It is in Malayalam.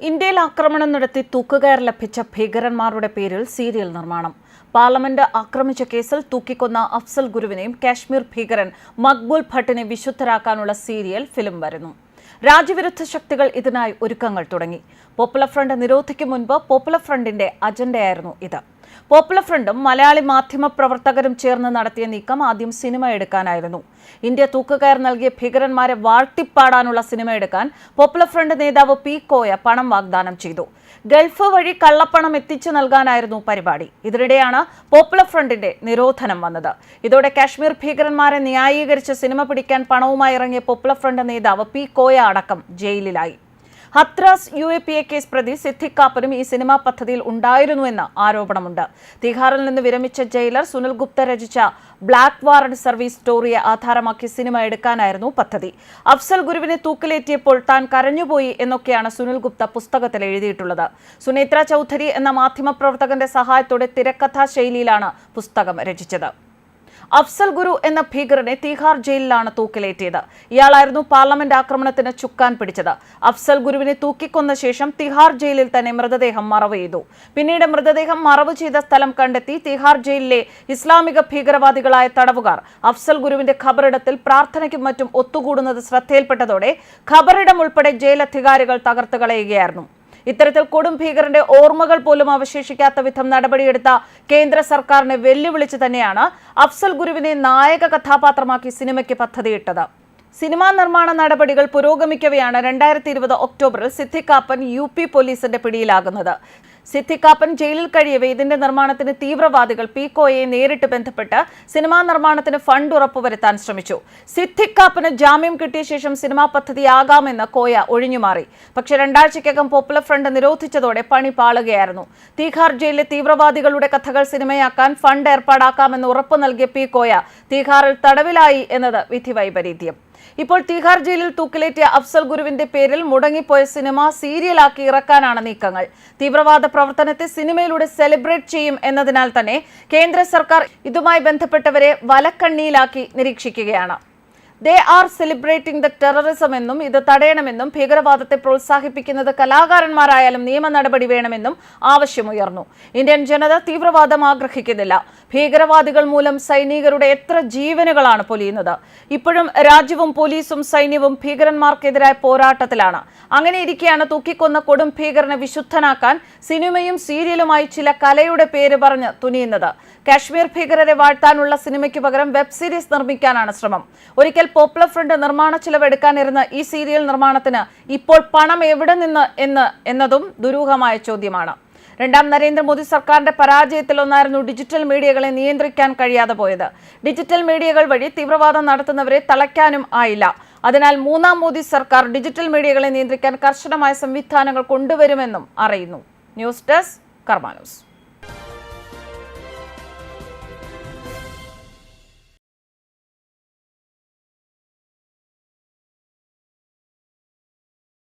ഇന്ത്യയിൽ ആക്രമണം നടത്തി തൂക്കുകയർ ലഭിച്ച ഭീകരന്മാരുടെ പേരിൽ സീരിയൽ നിർമ്മാണം. പാർലമെന്റ് ആക്രമിച്ച കേസിൽ തൂക്കിക്കൊന്ന അഫ്സൽ ഗുരുവിനെയും കാശ്മീർ ഭീകരൻ മക്ബൂൽ ഭട്ടിനെ വിശുദ്ധരാക്കാനുള്ള സീരിയൽ ഫിലിം വരുന്നു. രാജ്യവിരുദ്ധ ശക്തികൾ ഇതിനായി ഒരുക്കങ്ങൾ തുടങ്ങി. പോപ്പുലർ ഫ്രണ്ട് നിരോധിക്കും മുൻപ് പോപ്പുലർ ഫ്രണ്ടിന്റെ അജണ്ടയായിരുന്നു ഇത്. പോപ്പുലർ ഫ്രണ്ടും മലയാളി മാധ്യമ പ്രവർത്തകരും ചേർന്ന് നടത്തിയ നീക്കം ആദ്യം സിനിമ എടുക്കാനായിരുന്നു. ഇന്ത്യ തൂക്കുകയർ നൽകിയ ഭീകരന്മാരെ വാഴ്ത്തിപ്പാടാനുള്ള സിനിമ എടുക്കാൻ പോപ്പുലർ ഫ്രണ്ട് നേതാവ് പി കോയ പണം വാഗ്ദാനം ചെയ്തു. ഗൾഫ് വഴി കള്ളപ്പണം എത്തിച്ചു നൽകാനായിരുന്നു പരിപാടി. ഇതിനിടെയാണ് പോപ്പുലർ ഫ്രണ്ടിന്റെ നിരോധനം വന്നത്. ഇതോടെ കാശ്മീർ ഭീകരന്മാരെ ന്യായീകരിച്ച് സിനിമ പിടിക്കാൻ പണവുമായി ഇറങ്ങിയ പോപ്പുലർ ഫ്രണ്ട് നേതാവ് പി കോയ അടക്കം ജയിലിലായി. Hathras U A P A case പ്രതി സിദ്ദിഖ് കാപ്പനും ഈ സിനിമാ പദ്ധതിയിൽ ഉണ്ടായിരുന്നുവെന്ന് ആരോപണമുണ്ട്. തിഹാറിൽ നിന്ന് വിരമിച്ച ജയിലർ സുനിൽ ഗുപ്ത രചിച്ച ബ്ലാക്ക് വാറഡ് സർവീസ് സ്റ്റോറിയെ ആധാരമാക്കി സിനിമ എടുക്കാനായിരുന്നു പദ്ധതി. അഫ്സൽ ഗുരുവിനെ തൂക്കിലേറ്റിയപ്പോൾ താൻ കരഞ്ഞുപോയി എന്നൊക്കെയാണ് സുനിൽ ഗുപ്ത പുസ്തകത്തിൽ എഴുതിയിട്ടുള്ളത്. സുനേത്ര ചൌധരി എന്ന മാധ്യമപ്രവർത്തകന്റെ സഹായത്തോടെ തിരക്കഥാ ശൈലിയിലാണ് പുസ്തകം രചിച്ചത്. അഫ്സൽ ഗുരു എന്ന ഭീകരനെ തീഹാർ ജയിലിലാണ് തൂക്കിലേറ്റിയത്. ഇയാളായിരുന്നു പാർലമെന്റ് ആക്രമണത്തിന് ചുക്കാൻ പിടിച്ചത്. അഫ്സൽ ഗുരുവിനെ തൂക്കിക്കൊന്ന ശേഷം തിഹാർ ജയിലിൽ തന്നെ മൃതദേഹം മറവ് ചെയ്തു. പിന്നീട് മൃതദേഹം മറവ് ചെയ്ത സ്ഥലം കണ്ടെത്തി തിഹാർ ജയിലിലെ ഇസ്ലാമിക ഭീകരവാദികളായ തടവുകാർ അഫ്സൽ ഗുരുവിന്റെ ഖബറിടത്തിൽ പ്രാർത്ഥനയ്ക്കും മറ്റും ഒത്തുകൂടുന്നത് ശ്രദ്ധയിൽപ്പെട്ടതോടെ ഖബറിടം ഉൾപ്പെടെ ജയിൽ അധികാരികൾ തകർത്ത് കളയുകയായിരുന്നു. ഇത്തരത്തിൽ കൊടും ഭീകരന്റെ ഓർമ്മകൾ പോലും അവശേഷിക്കാത്ത വിധം നടപടിയെടുത്ത കേന്ദ്ര സർക്കാരിനെ വെല്ലുവിളിച്ച് തന്നെയാണ് അഫ്സൽ ഗുരുവിനെ നായക കഥാപാത്രമാക്കി സിനിമയ്ക്ക് പദ്ധതിയിട്ടത്. സിനിമാ നിർമ്മാണ നടപടികൾ പുരോഗമിക്കവെയാണ് രണ്ടായിരത്തി ഇരുപത് ഒക്ടോബറിൽ സിദ്ദിഖാപ്പൻ യു പി പോലീസിന്റെ പിടിയിലാകുന്നത്. സിദ്ദിഖാപ്പൻ ജയിലിൽ കഴിയവേ. ഇതിന്റെ നിർമ്മാണത്തിന് തീവ്രവാദികൾ പീക്കോയെ നേരിട്ട് ബന്ധപ്പെട്ട് സിനിമാ നിർമ്മാണത്തിന് ഫണ്ട് ഉറപ്പുവരുത്താൻ ശ്രമിച്ചു. സിദ്ധിക്കാപ്പന് ജാമ്യം കിട്ടിയ ശേഷം സിനിമാ പദ്ധതിയാകാമെന്ന് കോയ ഒഴിഞ്ഞുമാറി. പക്ഷേ രണ്ടാഴ്ചയ്ക്കകം പോപ്പുലർ ഫ്രണ്ട് നിരോധിച്ചതോടെ പണി പാളുകയായിരുന്നു. തീഹാർ ജയിലിലെ തീവ്രവാദികളുടെ കഥകൾ സിനിമയാക്കാൻ ഫണ്ട് ഏർപ്പാടാക്കാമെന്ന് ഉറപ്പു നൽകിയ പി കോയ തീഹാറിൽ തടവിലായി എന്നത് വിധി വൈപരീത്യം ഇപ്പോൾ തിഹാർ ജയിലിൽ തൂക്കിലേറ്റിയ അഫ്സൽ ഗുരുവിന്റെ പേരിൽ മുടങ്ങിപ്പോയ സിനിമ സീരിയലാക്കി ഇറക്കാനാണ് നീക്കങ്ങൾ. തീവ്രവാദ പ്രവർത്തനത്തെ സിനിമയിലൂടെ സെലിബ്രേറ്റ് ചെയ്യും എന്നതിനാൽ തന്നെ കേന്ദ്ര സർക്കാർ ഇതുമായി ബന്ധപ്പെട്ടവരെ വലക്കണ്ണിയിലാക്കി നിരീക്ഷിക്കുകയാണ്. They are celebrating the terrorism എന്നും ഇത് തടയണമെന്നും ഭീകരവാദത്തെ പ്രോത്സാഹിപ്പിക്കുന്നത് കലാകാരന്മാരായാലും നിയമ നടപടി വേണമെന്നും ആവശ്യമുയർന്നു ഇന്ത്യൻ ജനത തീവ്രവാദം ആഗ്രഹിക്കുന്നില്ല. ഭീകരവാദികൾ മൂലം സൈനികരുടെ എത്ര ജീവനുകളാണ് പൊലിയുന്നത്? ഇപ്പോഴും രാജ്യവും പോലീസും സൈന്യവും ഭീകരന്മാർക്കെതിരായ പോരാട്ടത്തിലാണ്. അങ്ങനെ ഇരിക്കെയാണ് തൂക്കിക്കൊന്ന കൊടും ഭീകരനെ വിശുദ്ധനാക്കാൻ സിനിമയും സീരിയലുമായി ചില കലയുടെ പേര് പറഞ്ഞ് തുനിയുന്നത്. കാശ്മീർ ഭീകരരെ വാഴ്ത്താനുള്ള സിനിമയ്ക്ക് പകരം വെബ് സീരീസ് നിർമ്മിക്കാനാണ് ശ്രമം. ഒരിക്കൽ പോപ്പുലർ ഫ്രണ്ട് നിർമ്മാണ ചെലവെടുക്കാനിരുന്ന ഈ സീരിയൽ നിർമ്മാണത്തിന് ഇപ്പോൾ പണം എവിടെ നിന്ന് എന്ന് എന്നതും ദുരൂഹമായ ചോദ്യമാണ്. രണ്ടാം നരേന്ദ്രമോദി സർക്കാരിന്റെ പരാജയത്തിലൊന്നായിരുന്നു ഡിജിറ്റൽ മീഡിയകളെ നിയന്ത്രിക്കാൻ കഴിയാതെ പോയത്. ഡിജിറ്റൽ മീഡിയകൾ വഴി തീവ്രവാദം നടത്തുന്നവരെ തളയ്ക്കാനും ആയില്ല. അതിനാൽ മൂന്നാം മോദി സർക്കാർ ഡിജിറ്റൽ മീഡിയകളെ നിയന്ത്രിക്കാൻ കർശനമായ സംവിധാനങ്ങൾ കൊണ്ടുവരുമെന്നും അറിയുന്നു. News desk കർമാനൂസ്